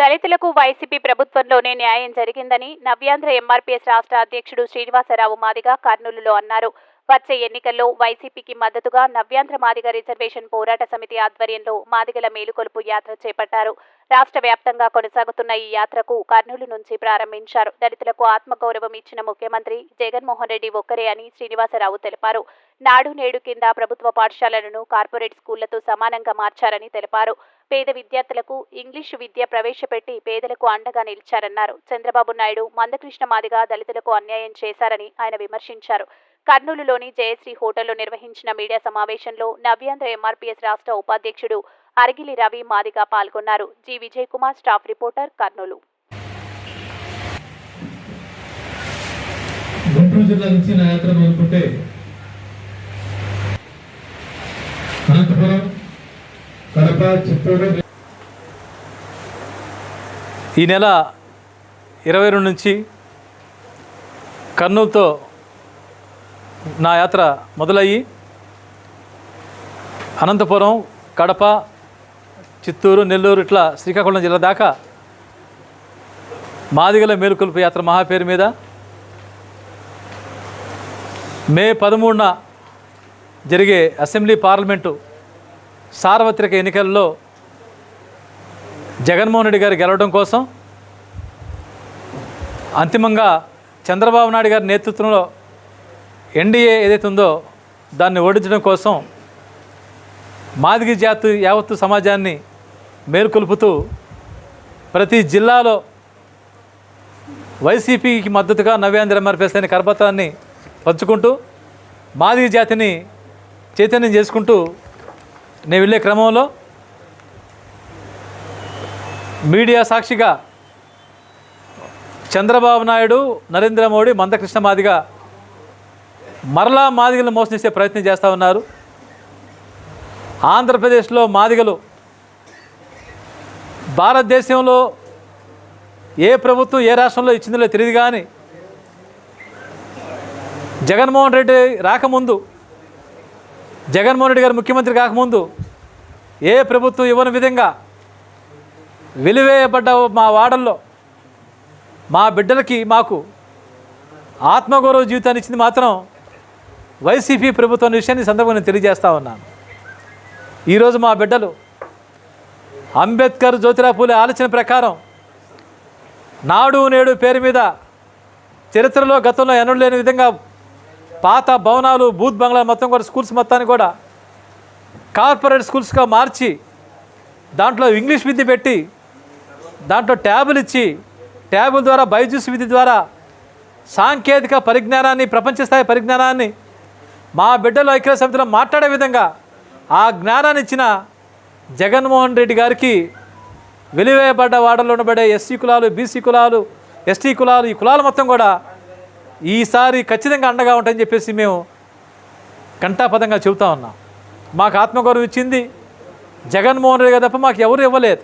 దళితులకు వైసీపీ ప్రభుత్వంలోనే న్యాయం జరిగిందని నవ్యాంధ్ర ఎంఆర్పీఎస్ రాష్ట్ర అధ్యక్షుడు శ్రీనివాసరావు మాదిగ కర్నూలులో అన్నారు. వచ్చే ఎన్నికల్లో వైసీపీకి మద్దతుగా నవ్యాంధ్ర మాదిగ రిజర్వేషన్ పోరాట సమితి ఆధ్వర్యంలో మాదిగల మేలుకొలుపు యాత్ర చేపట్టారు. రాష్ట్ర వ్యాప్తంగా కొనసాగుతున్న ఈ యాత్రకు కర్నూలు నుంచి ప్రారంభించారు. దళితులకు ఆత్మగౌరవం ఇచ్చిన ముఖ్యమంత్రి జగన్మోహన్ రెడ్డి ఒక్కరే అని శ్రీనివాసరావు తెలిపారు. నాడు నేడు కింద ప్రభుత్వ పాఠశాలలను కార్పొరేట్ స్కూళ్ళతో సమానంగా మార్చారని తెలిపారు. పేద విద్యార్థులకు ఇంగ్లీషు విద్య ప్రవేశపెట్టి పేదలకు అండగా నిలిచారన్నారు. చంద్రబాబు నాయుడు మందకృష్ణ మాదిగా దళితులకు అన్యాయం చేశారని ఆయన విమర్శించారు. కర్నూలులోని జయశ్రీ హోటల్లో నిర్వహించిన మీడియా సమావేశంలో నవ్యాంధ్ర ఎంఆర్పీఎస్ రాష్ట్ర ఉపాధ్యక్షుడు అరిగిలి రవి మాదిగా పాల్గొన్నారు. G Vijay Kumar staff reporter Kurnool. Guntur జిల్లా నుంచి నా యాత్ర మొదలుకుంటే అనంతపురం కడప చిత్తూరు ఈ నెల ఇరవై రెండు నుంచి కర్నూలుతో నా యాత్ర మొదలయ్యి అనంతపురం కడప చిత్తూరు నెల్లూరు ఇట్లా శ్రీకాకుళం జిల్లా దాకా మాదిగల మేలుకొల్పు యాత్ర మహాపేరు మీద మే పదమూడున జరిగే అసెంబ్లీ పార్లమెంటు సార్వత్రిక ఎన్నికల్లో జగన్మోహన్ రెడ్డి గారు గెలవడం కోసం అంతిమంగా చంద్రబాబు నాయుడు గారి నేతృత్వంలో ఎన్డీఏ ఏదైతే ఉందో దాన్ని ఓడించడం కోసం మాదిగి జాతి యావత్తు సమాజాన్ని మేల్కొల్పుతూ ప్రతి జిల్లాలో వైసీపీకి మద్దతుగా నవ్యాంధ్ర ఎంఆర్పీఎస్ అనే కరపత్రాన్ని పంచుకుంటూ మాదిగి జాతిని చైతన్యం చేసుకుంటూ నేను వెళ్ళే క్రమంలో మీడియా సాక్షిగా చంద్రబాబు నాయుడు నరేంద్ర మోడీ మందకృష్ణ మాదిగా మరలా మాదిగలను మోసం ప్రయత్నం చేస్తూ ఉన్నారు. ఆంధ్రప్రదేశ్లో మాదిగలు భారతదేశంలో ఏ ప్రభుత్వం ఏ రాష్ట్రంలో ఇచ్చిందో తెలియదు కానీ జగన్మోహన్ రెడ్డి రాకముందు జగన్మోహన్ రెడ్డి గారు ముఖ్యమంత్రి కాకముందు ఏ ప్రభుత్వం ఇవ్వని విధంగా వెలివేయబడ్డ మా వాడల్లో మా బిడ్డలకి మాకు ఆత్మగౌరవ జీవితాన్ని ఇచ్చింది మాత్రం వైసీపీ ప్రభుత్వం విషయాన్ని సందర్భంగా తెలియజేస్తా ఉన్నాను. ఈరోజు మా బిడ్డలు అంబేద్కర్ జ్యోతిరా పూలే ఆలోచన ప్రకారం నాడు నేడు పేరు మీద చరిత్రలో గతంలో ఎన్నడూ లేని విధంగా పాత భవనాలు బూత్ బంగ్లా మొత్తం కూడా స్కూల్స్ మొత్తాన్ని కూడా కార్పొరేట్ స్కూల్స్గా మార్చి దాంట్లో ఇంగ్లీష్ విద్య పెట్టి దాంట్లో ట్యాబులు ఇచ్చి ట్యాబుల ద్వారా బైజూస్ విద్య ద్వారా సాంకేతిక పరిజ్ఞానాన్ని ప్రపంచ స్థాయి పరిజ్ఞానాన్ని మా బిడ్డలు ఐక్య సమితిలో మాట్లాడే విధంగా ఆ జ్ఞానాన్ని ఇచ్చిన జగన్మోహన్ రెడ్డి గారికి వెలివేయబడ్డ వాడల్లో ఉండబడే ఎస్సీ కులాలు బీసీ కులాలు ఎస్టీ కులాలు ఈ కులాలు మొత్తం కూడా ఈసారి ఖచ్చితంగా అండగా ఉంటాయని చెప్పేసి మేము కంఠాపదంగా చెబుతా ఉన్నాం. మాకు ఆత్మగౌరవం ఇచ్చింది జగన్మోహన్ రెడ్డి గారు తప్ప మాకు ఎవరు ఇవ్వలేదు.